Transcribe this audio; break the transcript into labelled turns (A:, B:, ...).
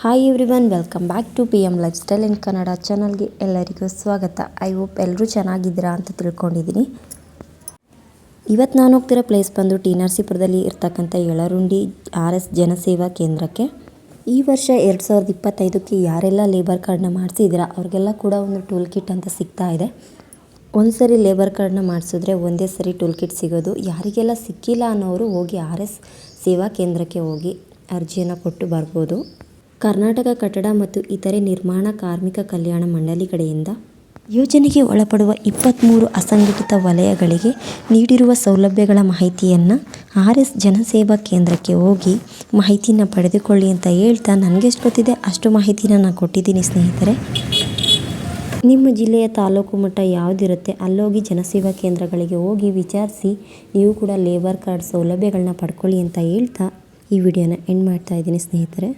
A: Hi everyone welcome back to P M lifestyle in Kannada ಚಾನಲ್ಗೆ ಎಲ್ಲರಿಗೂ ಸ್ವಾಗತ. I hope ಎಲ್ಲರೂ ಚೆನ್ನಾಗಿದ್ದೀರಾ ಅಂತ ತಿಳ್ಕೊಂಡಿದ್ದೀನಿ. ಇವತ್ತು ನಾನು ಹೋಗ್ತಿರೋ ಪ್ಲೇಸ್ ಬಂದು ಟಿ ನರಸೀಪುರದಲ್ಲಿ ಇರ್ತಕ್ಕಂಥ ಯಳರುಂಡಿ ಆರ್ ಎಸ್ ಜನಸೇವಾ ಕೇಂದ್ರಕ್ಕೆ. ಈ ವರ್ಷ ಎರಡು ಸಾವಿರದ ಇಪ್ಪತ್ತೈದಕ್ಕೆ ಯಾರೆಲ್ಲ ಲೇಬರ್ ಕಾರ್ಡ್ನ ಮಾಡಿಸಿದ್ದೀರಾ ಅವ್ರಿಗೆಲ್ಲ ಕೂಡ ಒಂದು ಟೂಲ್ ಕಿಟ್ ಅಂತ ಸಿಗ್ತಾ ಇದೆ. ಒಂದು ಸರಿ ಲೇಬರ್ ಕಾರ್ಡ್ನ ಮಾಡಿಸಿದ್ರೆ ಒಂದೇ ಸರಿ ಟೂಲ್ ಕಿಟ್ ಸಿಗೋದು. ಯಾರಿಗೆಲ್ಲ ಸಿಕ್ಕಿಲ್ಲ ಅನ್ನೋರು ಹೋಗಿ ಆರ್ ಎಸ್ ಸೇವಾ ಕೇಂದ್ರಕ್ಕೆ ಹೋಗಿ ಅರ್ಜಿಯನ್ನು ಕೊಟ್ಟು ಬರ್ಬೋದು. ಕರ್ನಾಟಕ ಕಟ್ಟಡ ಮತ್ತು ಇತರೆ ನಿರ್ಮಾಣ ಕಾರ್ಮಿಕ ಕಲ್ಯಾಣ ಮಂಡಳಿ ಕಡೆಯಿಂದ ಯೋಜನೆಗೆ ಒಳಪಡುವ ಇಪ್ಪತ್ತ್ಮೂರು ಅಸಂಘಟಿತ ವಲಯಗಳಿಗೆ ನೀಡಿರುವ ಸೌಲಭ್ಯಗಳ ಮಾಹಿತಿಯನ್ನು ಆರ್ ಎಸ್ ಜನಸೇವಾ ಕೇಂದ್ರಕ್ಕೆ ಹೋಗಿ ಮಾಹಿತಿನ ಪಡೆದುಕೊಳ್ಳಿ ಅಂತ ಹೇಳ್ತಾ ನನಗೆಷ್ಟು ಗೊತ್ತಿದೆ, ಅಷ್ಟು ಮಾಹಿತಿನ ನಾನು ಕೊಟ್ಟಿದ್ದೀನಿ ಸ್ನೇಹಿತರೆ. ನಿಮ್ಮ ಜಿಲ್ಲೆಯ ತಾಲೂಕು ಮಟ್ಟ ಯಾವುದಿರುತ್ತೆ, ಅಲ್ಲೋಗಿ ಜನಸೇವಾ ಕೇಂದ್ರಗಳಿಗೆ ಹೋಗಿ ವಿಚಾರಿಸಿ, ನೀವು ಕೂಡ ಲೇಬರ್ ಕಾರ್ಡ್ ಸೌಲಭ್ಯಗಳನ್ನ ಪಡ್ಕೊಳ್ಳಿ ಅಂತ ಹೇಳ್ತಾ ಈ ವಿಡಿಯೋನ ಎಂಡ್ ಮಾಡ್ತಾ ಇದ್ದೀನಿ ಸ್ನೇಹಿತರೆ.